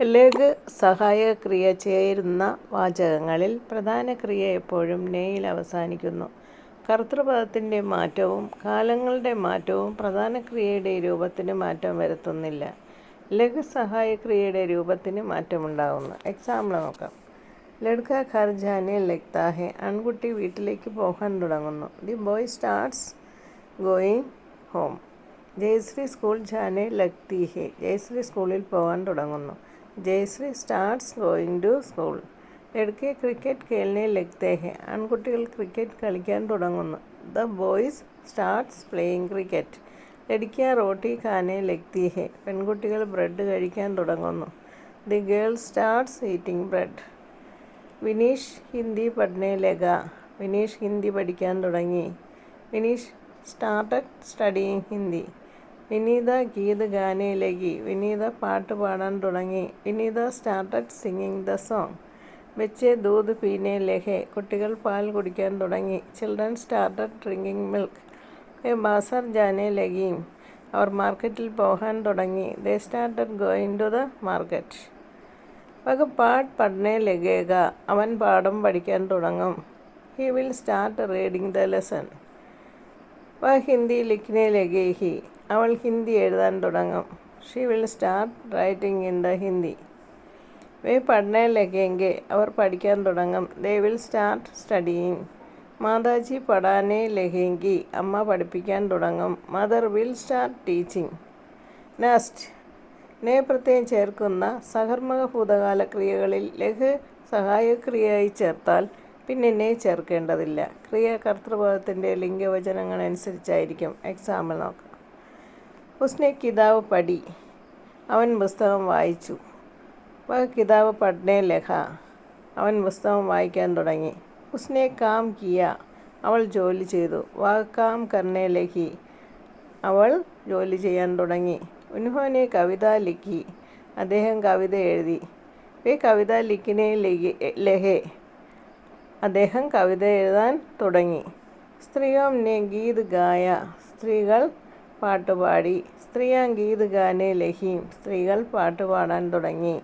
ലഘു സഹായക ക്രിയ ചേരുന്ന വാചകങ്ങളിൽ പ്രധാന ക്രിയ എപ്പോഴും നെയിൽ അവസാനിക്കുന്നു. കർത്തൃപദത്തിന്റെ മാറ്റവും കാലങ്ങളുടെ മാറ്റവും പ്രധാന ക്രിയയുടെ രൂപത്തിന് മാറ്റം വരുത്തുന്നില്ല. ലഘു സഹായക്രിയയുടെ രൂപത്തിന് മാറ്റമുണ്ടാകുന്നു. എക്സാമ്പിൾ നോക്കാം. ലഡ്ക ഖർജാനെ ജാനെ ലഗ്താ. ആൺകുട്ടി വീട്ടിലേക്ക് പോകാൻ തുടങ്ങുന്നു. The boy starts going home. Jayashree school Jane ലഗ്തി. ജയശ്രീ സ്കൂളിൽ പോകാൻ തുടങ്ങുന്നു. Jayashree starts going to school. ലഡ്കെ cricket കേളിനെ ലഗ്തേ ഹെ. ആൺകുട്ടികൾ ക്രിക്കറ്റ് കളിക്കാൻ തുടങ്ങുന്നു. The boys starts playing cricket. ലടിക്ക റോട്ടി ഖാനെ ലഗ്തി ഹെ. പെൺകുട്ടികൾ ബ്രെഡ് കഴിക്കാൻ തുടങ്ങുന്നു. The girl starts eating bread. Vineesh Hindi പഠന ലഗ വിനീഷ് ഹിന്ദി പഠിക്കാൻ തുടങ്ങി. Vineesh started studying Hindi. വിനീത ഗീത് ഗാനയിലേക്ക് വിനീത പാട്ട് പാടാൻ തുടങ്ങി. Vineetha started singing the song വെച്ച് ദൂത് പീനെ ലഹെ കുട്ടികൾ പാൽ കുടിക്കാൻ തുടങ്ങി. ചിൽഡ്രൻ സ്റ്റാർട്ടഡ് ഡ്രിങ്കിങ് മിൽക്ക് എ ബാസർ ജാനെ ലഗിയും അവർ മാർക്കറ്റിൽ പോകാൻ തുടങ്ങി. The started going to the market വക പാട്ട് പഠനെ ലഗേക അവൻ പാഠം പഠിക്കാൻ തുടങ്ങും. He will start reading the lesson വ ഹിന്ദി ലിഖ്നെ ലഗേഹി അവൾ ഹിന്ദി എഴുതാൻ തുടങ്ങും. She will start writing in the Hindi. വേ പഠനയിലേക്കെങ്കിൽ. അവർ പഠിക്കാൻ തുടങ്ങും. They will start studying. Mataji പഠാനെ ലഹേങ്കി അമ്മ പഠിപ്പിക്കാൻ തുടങ്ങും. Mother will start teaching. Next. നേ പ്രത്യയം ചേർക്കുന്ന സഹർമ്മക ഭൂതകാല ക്രിയകളിൽ ലഹ് സഹായക്രിയയായി ചേർത്താൽ പിന്നെ നെ ചേർക്കേണ്ടതില്ല. ക്രിയ ലിംഗവചനങ്ങൾ അനുസരിച്ചായിരിക്കും എക്സാമ്പിൾ നോക്കാം. ഉസ്നെ കിതാബ് പടി അവൻ പുസ്തകം വായിച്ചു. വഹ് കിതാബ് പഠനേ ലഹ അവൻ പുസ്തകം വായിക്കാൻ തുടങ്ങി. ഉസ്നെ കാം കിയ അവൾ ജോലി ചെയ്തു. വഹ് കാം കർണേ ലഹി അവൾ ജോലി ചെയ്യാൻ തുടങ്ങി. ഉൻഹോനെ കവിത ലിഖി. അദ്ദേഹം കവിത എഴുതി. വേ കവിത ലിഖിനെ ലഹെ അദ്ദേഹം കവിത എഴുതാൻ തുടങ്ങി. സ്ത്രീയോം നെ ഗീത് ഗായ. സ്ത്രീകൾ പാട്ട് പാടി. സ്ത്രീയാ ഗീത് ഗാനെ ലഗീം. സ്ത്രീകൾ പാട്ടുപാടാൻ തുടങ്ങി.